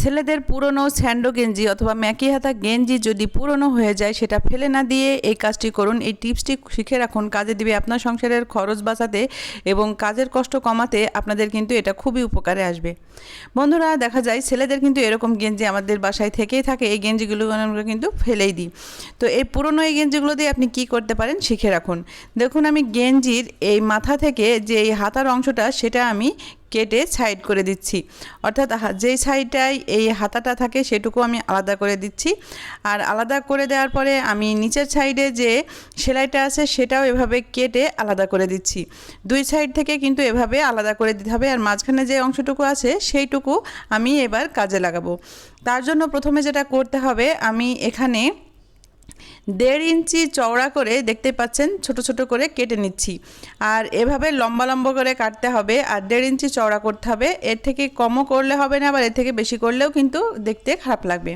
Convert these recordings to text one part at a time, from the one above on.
ছেলেদের পুরনো স্যান্ডো গেঞ্জি অথবা ম্যাকি হাতা গেঞ্জি যদি পুরনো হয়ে যায়, সেটা ফেলে না দিয়ে এই কাজটি করুন। এই টিপসটি শিখে রাখুন। কাজে দিবে আপনার সংসারের খরচ বাঁচাতে এবং কাজের কষ্ট কমাতে আপনাদের কিন্তু এটা খুবই উপকারে আসবে। বন্ধুরা, দেখা যায় ছেলেদের কিন্তু এরকম গেঞ্জি আমাদের বাসায় থেকেই থাকে। এই গেঞ্জিগুলো আমরা কিন্তু ফেলেই দিই। তো এই পুরনো এই গেঞ্জিগুলো দিয়ে আপনি কি করতে পারেন শিখে রাখুন। দেখুন, আমি গেঞ্জির এই মাথা থেকে যে এই হাতার অংশটা, সেটা আমি কেটে সাইড করে দিচ্ছি। অর্থাৎ যেই সাইডটায় এই হাতাটা থাকে সেটুকু আমি আলাদা করে দিচ্ছি। আর আলাদা করে দেওয়ার পরে আমি নিচের সাইডে যে সেলাইটা আছে সেটাও এভাবে কেটে আলাদা করে দিচ্ছি। দুই সাইড থেকে কিন্তু এভাবে আলাদা করে দিতে হবে আর মাঝখানে যে অংশটুকু আছে সেইটুকু আমি এবার কাজে লাগাবো। তার জন্য প্রথমে যেটা করতে হবে আমি এখানে দেড় ইঞ্চি চওড়া করে দেখতে পাচ্ছেন, ছোট ছোট করে কেটে নিচ্ছি। আর এভাবে লম্বা লম্বা করে কাটতে হবে আর দেড় ইঞ্চি চওড়া করতে হবে। এর থেকে কমও করলে হবে না আবার এর থেকে বেশি করলেও কিন্তু দেখতে খারাপ লাগবে।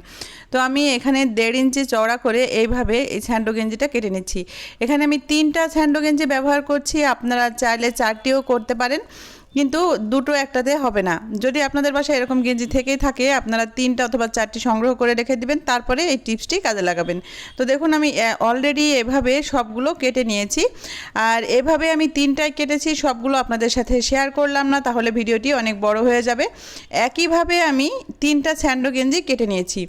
তো আমি এখানে দেড় ইঞ্চি চওড়া করে এইভাবে এই স্যান্ডো গেঞ্জিটা কেটে নিচ্ছি। এখানে আমি তিনটা স্যান্ডো গেঞ্জি ব্যবহার করছি, আপনারা চাইলে চারটিও করতে পারেন। কিন্তু দুটো একটাতে হবে না। যদি আপনাদের বাসায় এরকম গেঞ্জি থেকেই থাকে, আপনারা তিনটা অথবা চারটি সংগ্রহ করে রেখে দিবেন, তারপরে এই টিপসটি কাজে লাগাবেন। তো দেখুন, আমি অলরেডি এভাবে সবগুলো কেটে নিয়েছি। আর এভাবে আমি তিনটায় কেটেছি, সবগুলো আপনাদের সাথে শেয়ার করলাম না, তাহলে ভিডিওটি অনেক বড় হয়ে যাবে। একইভাবে আমি তিনটা স্যান্ডো গেঞ্জি কেটে নিয়েছি।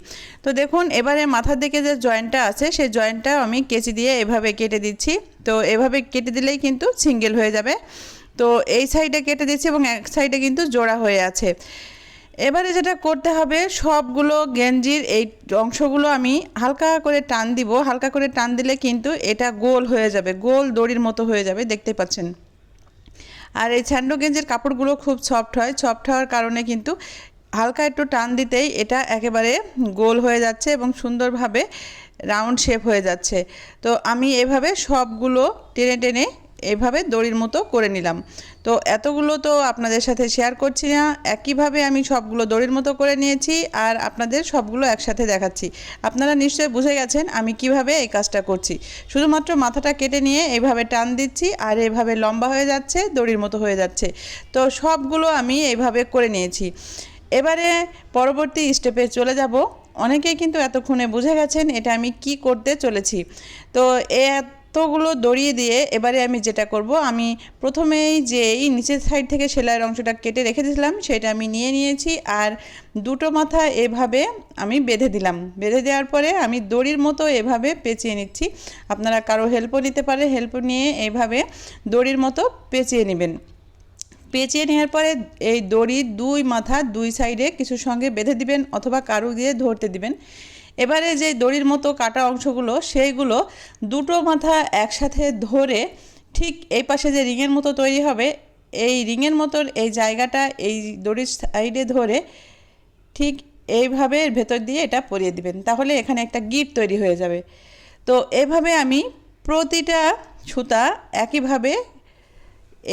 তো দেখুন, এবারে মাথার দিকে যে জয়েন্টটা আছে সেই জয়েন্টটা আমি কেচি দিয়ে এভাবে কেটে দিচ্ছি। তো এভাবে কেটে দিলেই কিন্তু সিঙ্গেল হয়ে যাবে। তো এই সাইডে কেটে দিচ্ছি এবং এক সাইডে কিন্তু জোড়া হয়ে আছে। এবারে যেটা করতে হবে, সবগুলো গেঞ্জির এই অংশগুলো আমি হালকা করে টান দিব। হালকা করে টান দিলে কিন্তু এটা গোল হয়ে যাবে, গোল দড়ির মতো হয়ে যাবে, দেখতে পাচ্ছেন। আর এই স্যান্ডো গেঞ্জের কাপড়গুলো খুব সফট হয় সফট হওয়ার কারণে কিন্তু হালকা একটু টান দিতেই এটা একেবারে গোল হয়ে যাচ্ছে এবং সুন্দরভাবে রাউন্ড শেপ হয়ে যাচ্ছে। তো আমি এভাবে সবগুলো টেনে টেনে এভাবে দড়ির মতো করে নিলাম। তো এতগুলো তো আপনাদের সাথে শেয়ার করছি না। একইভাবে আমি সবগুলো দড়ির মতো করে নিয়েছি আর আপনাদের সবগুলো একসাথে দেখাচ্ছি। আপনারা নিশ্চয়ই বুঝে গেছেন আমি কীভাবে এই কাজটা করছি। শুধুমাত্র মাথাটা কেটে নিয়ে এইভাবে টান দিচ্ছি আর এভাবে লম্বা হয়ে যাচ্ছে, দড়ির মতো হয়ে যাচ্ছে। তো সবগুলো আমি এইভাবে করে নিয়েছি। এবারে পরবর্তী স্টেপে চলে যাব। অনেকেই কিন্তু এতক্ষণে বুঝে গেছেন এটা আমি কি করতে চলেছি। তো এতগুলো দড়িয়ে দিয়ে এবারে আমি যেটা করব, আমি প্রথমেই যে এই নিচের সাইড থেকে সেলাইয়ের অংশটা কেটে রেখে দিয়েছিলাম, সেটা আমি নিয়ে নিয়েছি আর দুটো মাথা এভাবে আমি বেঁধে দিলাম। বেঁধে দেওয়ার পরে আমি দড়ির মতো এভাবে পেঁচিয়ে নিচ্ছি। আপনারা কারও হেল্পও নিতে পারে হেল্প নিয়ে এভাবে দড়ির মতো পেঁচিয়ে নেবেন। পেঁচিয়ে নেওয়ার পরে এই দড়ির দুই মাথা দুই সাইডে কিছুর সঙ্গে বেঁধে দিবেন অথবা কারু দিয়ে ধরতে দিবেন। এবারে যে দড়ির মতো কাটা অংশগুলো, সেইগুলো দুটো মাথা একসাথে ধরে ঠিক এই পাশে যে রিংয়ের মতো তৈরি হবে, এই রিংয়ের মতোর এই জায়গাটা এই দড়ির সাইডে ধরে ঠিক এইভাবে ভেতর দিয়ে এটা পরিয়ে দিবেন। তাহলে এখানে একটা গিট তৈরি হয়ে যাবে। তো এভাবে আমি প্রতিটা সুতা একইভাবে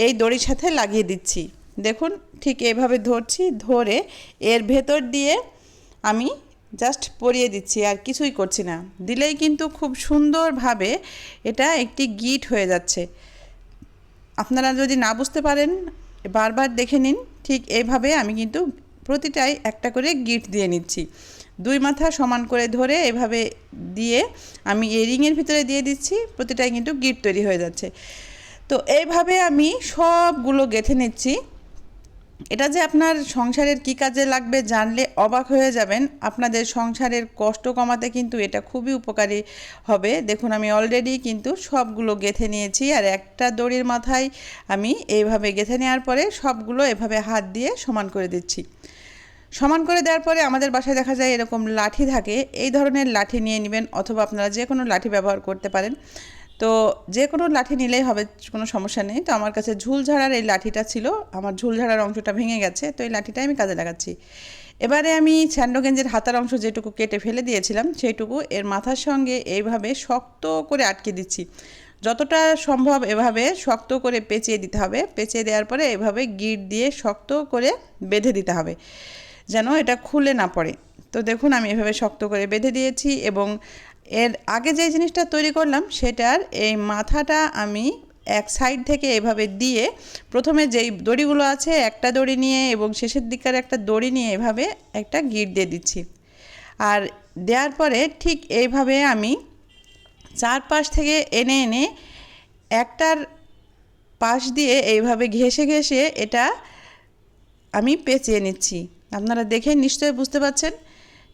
এই দড়ির সাথে লাগিয়ে দিচ্ছি। দেখুন, ঠিক এইভাবে ধরছি, ধরে এর ভেতর দিয়ে আমি জাস্ট পরিয়ে দিচ্ছি, আর কিছুই করছি না। দিলেই কিন্তু খুব সুন্দরভাবে এটা একটি গিট হয়ে যাচ্ছে। আপনারা যদি না বুঝতে পারেন, বারবার দেখে নিন, ঠিক এইভাবে আমি কিন্তু প্রতিটাই একটা করে গিট দিয়ে নিচ্ছি। দুই মাথা সমান করে ধরে এভাবে দিয়ে আমি এই রিংয়ের ভিতরে দিয়ে দিচ্ছি, প্রতিটাই কিন্তু গিট তৈরি হয়ে যাচ্ছে। তো এইভাবে আমি সবগুলো গেঁথে নিচ্ছি। এটা যে আপনার সংসারের কী কাজে লাগবে জানলে অবাক হয়ে যাবেন। আপনাদের সংসারের কষ্ট কমাতে কিন্তু এটা খুবই উপকারী হবে। দেখুন, আমি অলরেডি কিন্তু সবগুলো গেঁথে নিয়েছি আর একটা দড়ির মাথায় আমি এইভাবে গেঁথে নেওয়ার পরে সবগুলো এভাবে হাত দিয়ে সমান করে দিচ্ছি। সমান করে দেওয়ার পরে আমাদের বাসায় দেখা যায় এরকম লাঠি থাকে। এই ধরনের লাঠি নিয়ে নেবেন অথবা আপনারা যে কোনো লাঠি ব্যবহার করতে পারেন। তো যে কোনো লাঠি নিলেই হবে, কোনো সমস্যা নেই। তো আমার কাছে ঝুল ঝাড়ার এই লাঠিটা ছিল, আমার ঝুল ঝাড়ার অংশটা ভেঙে গেছে, তো এই লাঠিটাই আমি কাজে লাগাচ্ছি। এবারে আমি স্যান্ডোগেঞ্জের হাতার অংশ যেটুকু কেটে ফেলে দিয়েছিলাম, সেইটুকু এর মাথার সঙ্গে এইভাবে শক্ত করে আটকে দিচ্ছি। যতটা সম্ভব এভাবে শক্ত করে পেঁচিয়ে দিতে হবে। পেঁচিয়ে দেওয়ার পরে এভাবে গিট দিয়ে শক্ত করে বেঁধে দিতে হবে, যেন এটা খুলে না পড়ে। তো দেখুন, আমি এভাবে শক্ত করে বেঁধে দিয়েছি এবং এর আগে যে জিনিসটা তৈরি করলাম, সেটার এই মাথাটা আমি এক সাইড থেকে এভাবে দিয়ে প্রথমে যেই দড়িগুলো আছে, একটা দড়ি নিয়ে এবং শেষের দিকের একটা দড়ি নিয়ে এভাবে একটা গিট দিয়ে দিচ্ছি। আর দেওয়ার পরে ঠিক এইভাবে আমি চারপাশ থেকে এনে এনে একটার পাশ দিয়ে এইভাবে ঘেসে ঘেসে এটা আমি পেঁচিয়ে নিচ্ছি। আপনারা দেখে নিশ্চয়ই বুঝতে পারছেন।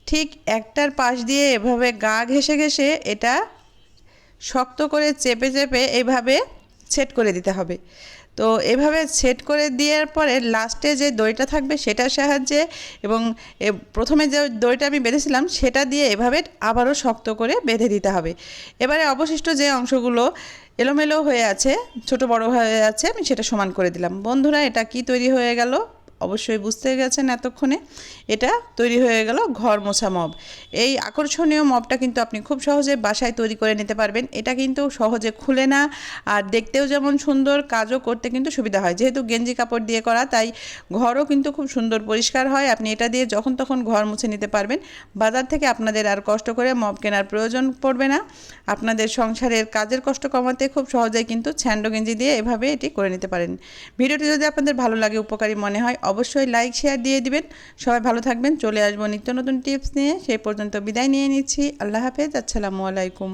ঠিক একটার পাশ দিয়ে এভাবে গা ঘেসে ঘেসে এটা শক্ত করে চেপে চেপে এভাবে সেট করে দিতে হবে। তো এভাবে সেট করে দেওয়ার পরে লাস্টে যে দড়িটা থাকবে সেটার সাহায্যে এবং প্রথমে যে দড়িটা আমি বেঁধেছিলাম সেটা দিয়ে এভাবে আবারও শক্ত করে বেঁধে দিতে হবে। এবারে অবশিষ্ট যে অংশগুলো এলোমেলো হয়ে আছে, ছোট বড় হয়ে আছে, আমি সেটা সমান করে দিলাম। বন্ধুরা, এটা কি তৈরি হয়ে গেল? অবশ্যই বুঝতে গেছেন এতক্ষণে। এটা তৈরি হয়ে গেল ঘর মোছা মব। এই আকর্ষণীয় মবটা কিন্তু আপনি খুব সহজে বাসায় তৈরি করে নিতে পারবেন। এটা কিন্তু সহজে খুলে না, আর দেখতেও যেমন সুন্দর, কাজও করতে কিন্তু সুবিধা হয়। যেহেতু গেঞ্জি কাপড় দিয়ে করা, তাই ঘরও কিন্তু খুব সুন্দর পরিষ্কার হয়। আপনি এটা দিয়ে যখন তখন ঘর মুছে নিতে পারবেন। বাজার থেকে আপনাদের আর কষ্ট করে মব কেনার প্রয়োজন পড়বে না। আপনাদের সংসারের কাজের কষ্ট কমাতে খুব সহজেই কিন্তু ছ্যান্ডো গেঞ্জি দিয়ে এভাবে এটি করে নিতে পারেন। ভিডিওটি যদি আপনাদের ভালো লাগে, উপকারী মনে হয় অবশ্যই লাইক শেয়ার দিয়ে দিবেন। সবাই ভালো থাকবেন। চলে আসব নিত্য নতুন টিপস নিয়ে। সেই পর্যন্ত বিদায় নিয়ে নিচ্ছি। আল্লাহ হাফেজ। আসসালামু আলাইকুম।